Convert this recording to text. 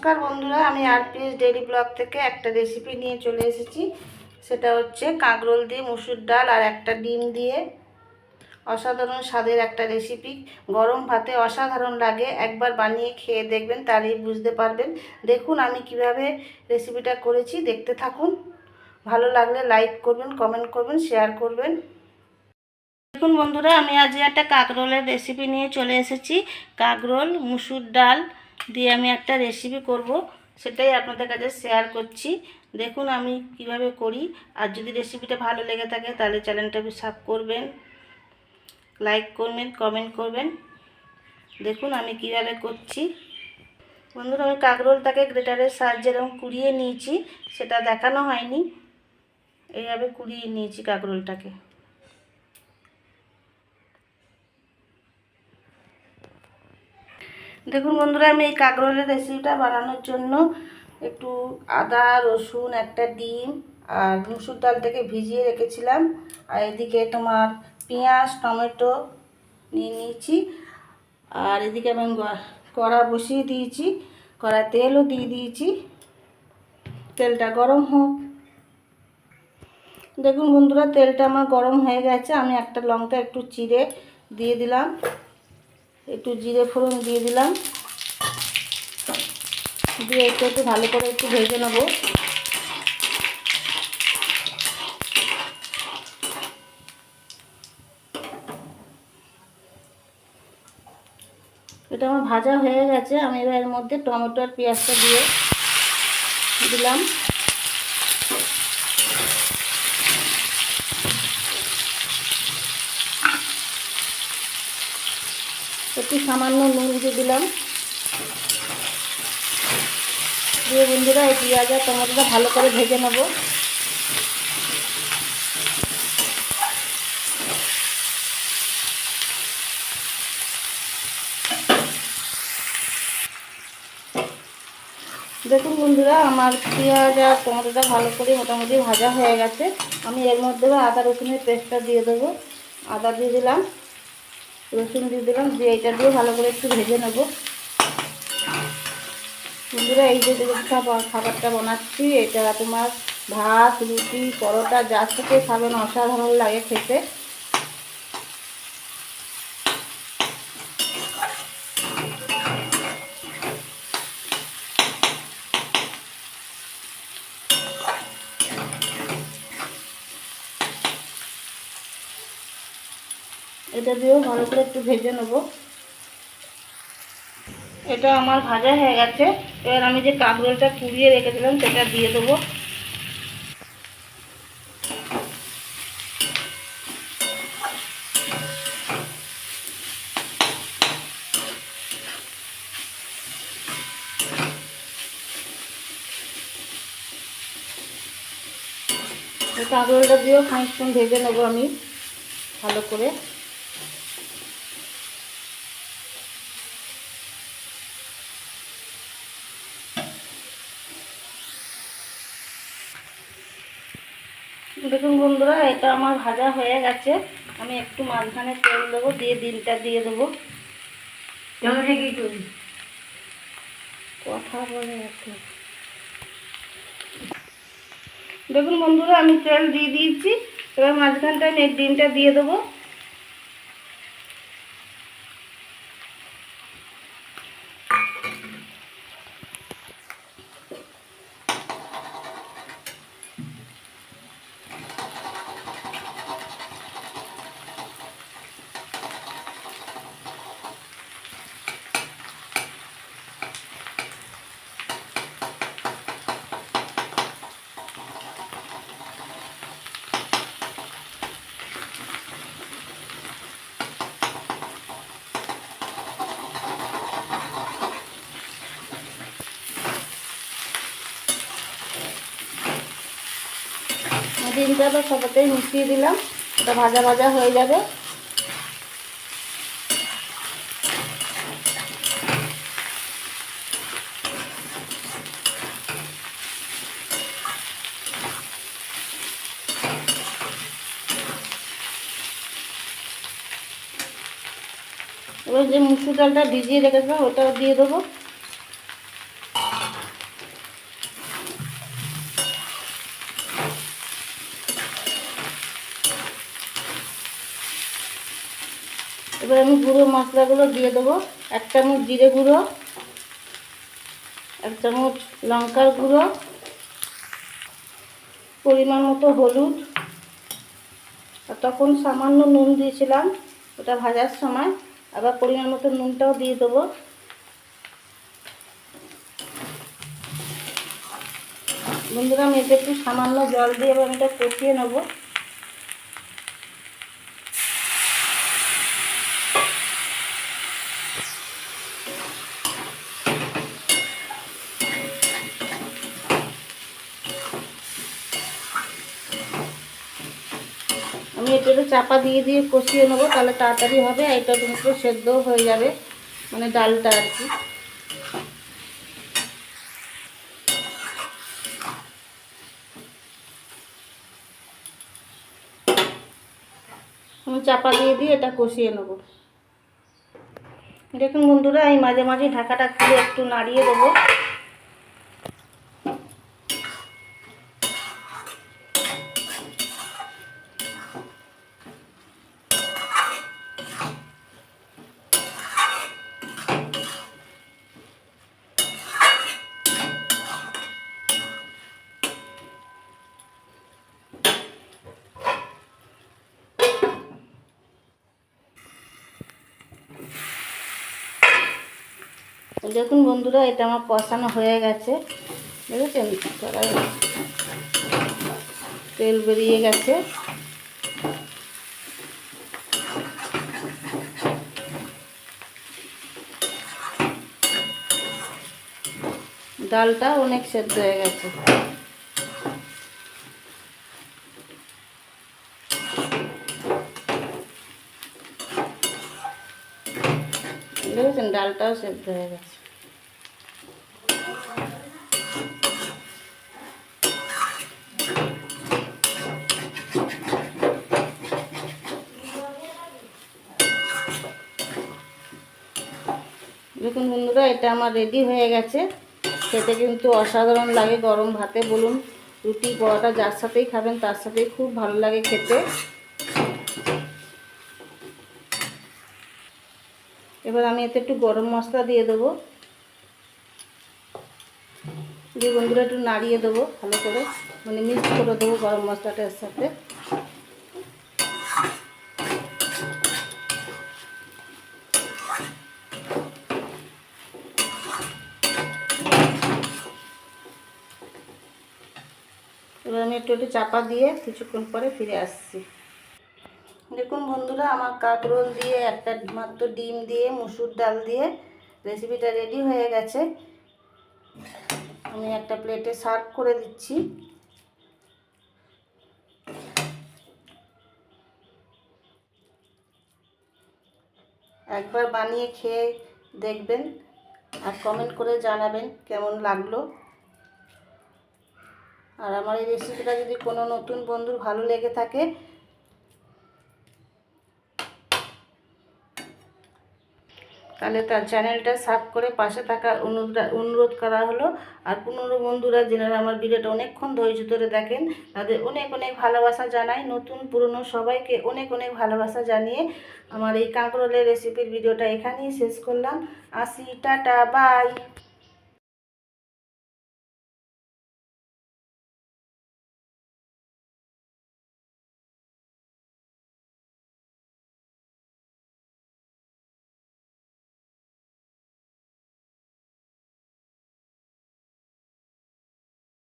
নমস্কার বন্ধুরা, আমি আরপিএস ডেইলি ব্লগ থেকে একটা রেসিপি নিয়ে চলে এসেছি। সেটা হচ্ছে কাঁকরোল দিয়ে মুসুর ডাল আর একটা ডিম দিয়ে। অসাধারণ স্বাদের একটা রেসিপি গরম ভাতে অসাধারণ লাগে। একবার বানিয়ে খেয়ে দেখবেন, তারই বুঝতে পারবেন। দেখুন আমি কীভাবে রেসিপিটা করেছি, দেখতে থাকুন। ভালো লাগলে লাইক করবেন কমেন্ট করবেন শেয়ার করবেন। দেখুন বন্ধুরা, আমি আজ একটা কাঁকরোলের রেসিপি নিয়ে চলে এসেছি। কাঁকরোল, মুসুর ডাল দিয়ে আমি একটা রেসিপি করব, সেটাই আপনাদের কাছে শেয়ার করছি। দেখুন আমি কীভাবে করি, আর যদি রেসিপিটা ভালো লেগে থাকে তাহলে চ্যানেলটা সাব করবেন লাইক করবেন কমেন্ট করবেন। দেখুন আমি কীভাবে করছি। বন্ধুরা, আমি কাকরোলটাকে গ্রেটারের সাহায্যে এরকম কুড়িয়ে নিয়েছি, সেটা দেখানো হয়নি। এইভাবে কুড়িয়ে নিয়েছি কাকরোলটাকে। দেখুন বন্ধুরা, আমি এই কাঁকরোলের রেসিপিটা বানানোর জন্য একটু আদা, রসুন, একটা ডিম আর মুসুর ডালটাকে ভিজিয়ে রেখেছিলাম। আর এদিকে তোমার পেঁয়াজ, টমেটো নিয়ে নিয়েছি। আর এদিকে আমি কড়া বসিয়ে দিয়েছি। কড়া তেলও দিয়ে দিয়েছি। তেলটা গরম হোক। দেখুন বন্ধুরা, তেলটা আমার গরম হয়ে গেছে। আমি একটা লঙ্কা একটু চিড়ে দিয়ে দিলাম। একটু জিরে ফোড়ন দিয়ে দিলাম। দিয়ে একটু একটু ভালো করে একটু ভেজে নেব। এটা আমার ভাজা হয়ে গেছে। আমি এবার এর মধ্যে টমেটো আর পেঁয়াজটা দিয়ে দিলাম। একটু সামান্য নুন দিয়ে দিলাম। দিয়ে বন্ধুরা, এই পেঁয়াজ আর টমেটোটা ভালো করে ভেজে নেব। দেখুন বন্ধুরা, আমার পেঁয়াজ আর টমেটোটা ভালো করে মোটামুটি ভাজা হয়ে গেছে। আমি এর মধ্যে আদা রসুনের পেস্টটা দিয়ে দেবো। আদা দিয়ে দিলাম। রসুন দিয়ে দিলাম, দিয়ে এটা দিয়ে ভালো করে একটু ভেজে নেব। বন্ধুরা, এই যে যে খাবার খাবারটা বানাচ্ছি। এটা তোমার ভাত, রুটি, পরোটা, যা থেকে খাবেন, অসাধারণ লাগে খেতে। এটা দিয়েও ভালো করে একটু ভেজে নেব। এটা আমার ভাজা হয়ে গেছে। এবার আমি যে কাঁকরোলটা কুড়িয়ে রেখেছিলাম, সেটা দিয়ে দেবো। কাঁকরোলটা দিয়েও খানিকক্ষণ ভেজে নেব আমি, ভালো করে। দেখুন বন্ধুরা এটা আমার ভাজা হয়ে গেছে। আমি একটু মাঝখানে তেল দেবো দিয়ে ডিমটা দিয়ে দেবো। কথা বলে একটু দেখুন বন্ধুরা আমি তেল দিয়ে দিয়েছি। এবার মাঝখানটা আমি ডিমটা দিয়ে দেবো। ডিমটা তো সবাতেই মিশিয়ে দিলাম। ওটা ভাজা ভাজা হয়ে যাবে। এবার যে মুসুর ডালটা ভিজিয়ে রেখেছিলাম, ওটাও দিয়ে দেবো। এবার আমি গুঁড়ো মশলাগুলো দিয়ে দেবো। এক চামচ জিরে গুঁড়ো, এক চামচ লঙ্কার গুঁড়ো, পরিমাণ মতো হলুদ, আর তখন সামান্য নুন দিয়েছিলাম ওটা ভাজার সময়। আবার পরিমাণ মতো নুনটাও দিয়ে দেবো। বন্ধুরা আমি এতে একটু সামান্য জল দিয়ে এবার আমি এটা কষিয়ে নেব। আমি এটা চাপা দিয়ে দিয়ে কষিয়ে নেব, তাহলে তাড়াতাড়ি হবে এটা কিন্তু সেদ্ধও হয়ে যাবে মানে ডালটা আর কি। আমি চাপা দিয়ে দিয়ে এটা কষিয়ে নেব। দেখুন বন্ধুরা আমি মাঝে মাঝে ঢাকাটা খুলে একটু নাড়িয়ে দেবো। দেখুন বন্ধুরা, এটা আমার কষানো হয়ে গেছে। দেখেছেন? তেল বেরিয়ে গেছে। ডালটা অনেক সেদ্ধ হয়ে গেছে। দেখেছেন? ডালটাও সেদ্ধ হয়ে গেছে। দেখুন বন্ধুরা, এটা আমার রেডি হয়ে গেছে। খেতে কিন্তু অসাধারণ লাগে গরম ভাতে, বলুন। রুটি, পরোটা যার সাথেই খাবেন, তার সাথেই খুব ভালো লাগে খেতে। এবার আমি এতে একটু গরম মশলা দিয়ে দেবো। দিয়ে বন্ধুরা একটু নাড়িয়ে দেবো ভালো করে। মানে মিক্স করে দেবো গরম মশলাটার সাথে এবার আমি একটু একটু চাপা দিয়ে কিছুক্ষণ পরে ফিরে আসছি। দেখুন বন্ধুরা, আমার কাঁকরোল দিয়ে একটা মাত্র ডিম দিয়ে, মুসুর ডাল দিয়ে রেসিপিটা রেডি হয়ে গেছে। আমি একটা প্লেটে সার্ভ করে দিচ্ছি। একবার বানিয়ে খেয়ে দেখবেন আর কমেন্ট করে জানাবেন কেমন লাগল। আর আমার এই রেসিপিটা যদি কোনো নতুন বন্ধুর ভালো লেগে থাকে, তাহলে তার চ্যানেলটা সাব করে পাশে থাকার অনুরোধ অনুরোধ করা হলো। আর পুনরো বন্ধুরা যেনারা আমার ভিডিওটা অনেকক্ষণ ধৈর্য ধরে দেখেন, তাদের অনেক অনেক ভালোবাসা জানাই। নতুন, পুরনো সবাইকে অনেক অনেক ভালোবাসা জানিয়ে আমার এই কাঁকরোলের রেসিপির ভিডিওটা এখানেই শেষ করলাম। আসি, টাটা, বাই।